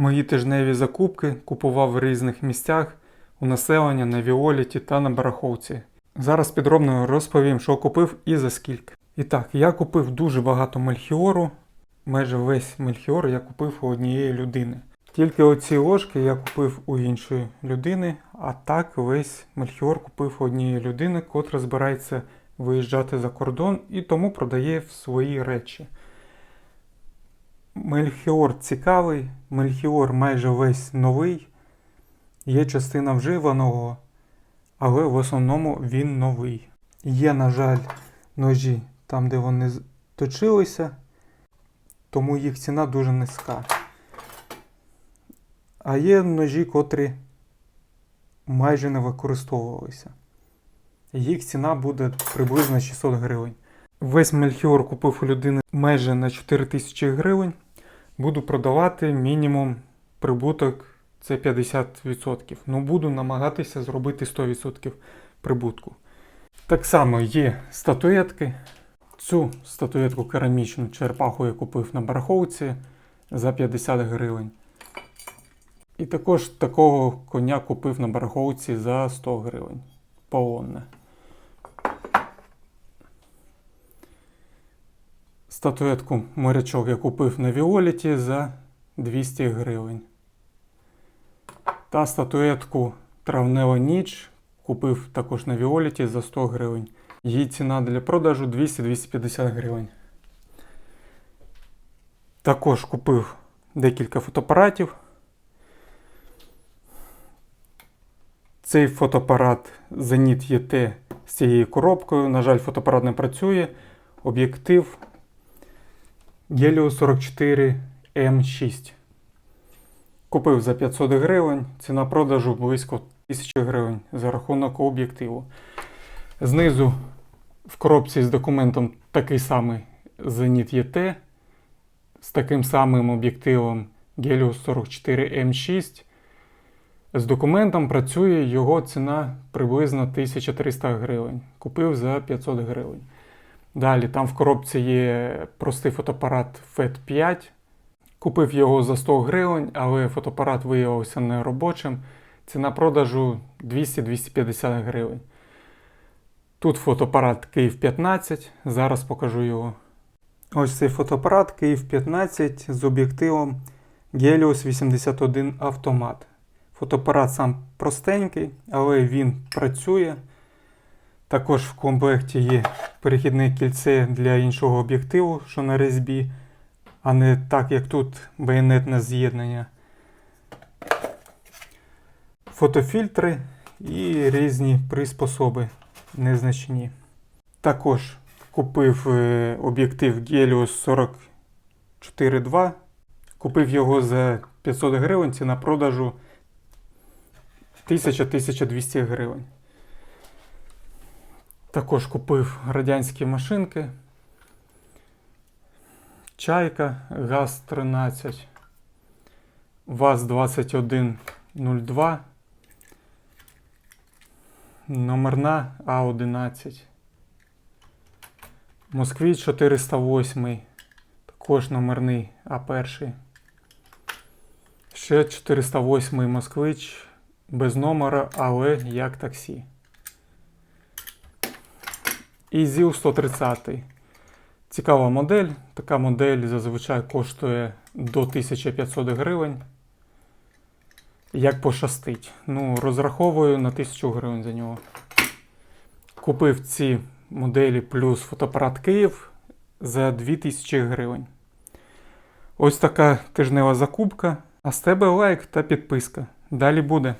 Мої тижневі закупки купував в різних місцях у населення на Віоліті та на бараховці. Зараз підробно розповім, що купив і за скільки. І так, я купив дуже багато мельхіору. Майже весь мельхіор я купив у однієї людини. Тільки оці ложки я купив у іншої людини, а так весь мельхіор купив у однієї людини, котра збирається виїжджати за кордон і тому продає свої речі. Мельхіор цікавий, Мельхіор майже весь новий. Є частина вживаного, але в основному він новий. Є, на жаль, ножі там, де вони точилися, тому їх ціна дуже низька. А є ножі, котрі майже не використовувалися. Їх ціна буде приблизно 600 гривень. Весь мельхіор купив у людини майже на 4 тисячі гривень. Буду продавати мінімум прибуток це 50%. Ну буду намагатися зробити 100% прибутку. Так само є статуетки. Цю статуетку керамічну черепаху я купив на бараховці за 50 гривень. І також такого коня купив на бараховці за 100 гривень. Полонне. Статуетку морячок я купив на Віоліті за 200 гривень. Та статуетку Травнева ніч купив також на Віоліті за 100 гривень. Її ціна для продажу 200-250 гривень. Також купив декілька фотоапаратів. Цей фотоапарат Zenit ET з цією коробкою. На жаль, фотоапарат не працює. Об'єктив Helio 44 M6. Купив за 500 гривень. Ціна продажу близько 1000 гривень за рахунок об'єктиву. Знизу в коробці з документом такий самий Zenit ET з таким самим об'єктивом Helios 44 M6. З документом працює його ціна приблизно 1300 гривень. Купив за 500 гривень. Далі там в коробці є простий фотоапарат FET 5. Купив його за 100 гривень, але фотоапарат виявився неробочим. Ціна продажу 200-250 гривень. Тут фотоапарат Київ 15, зараз покажу його. Ось цей фотоапарат Київ 15 з об'єктивом Helios 81 автомат. Фотоапарат сам простенький, але він працює. Також в комплекті є перехідне кільце для іншого об'єктиву, що на різьбі, а не так, як тут байонетне з'єднання. Фотофільтри і різні приспособи незначні. Також купив е, об'єктив Helios 44.2. Купив його за 500 гривень, ціна продажу 1000-1200 гривень. Також купив радянські машинки. Чайка ГАЗ-13, ВАЗ-2102, номерна А11, Москвич 408, також номерний А1. Ще 408 москвич без номера, але як таксі. І ЗІЛ 130. Цікава модель. Така модель зазвичай коштує до 1500 гривень. Як пощастить. Ну, розраховую на 1000 гривень за нього. Купив ці моделі плюс фотоапарат Київ за 2000 гривень. Ось така тижнева закупка. А з тебе лайк та підписка. Далі буде.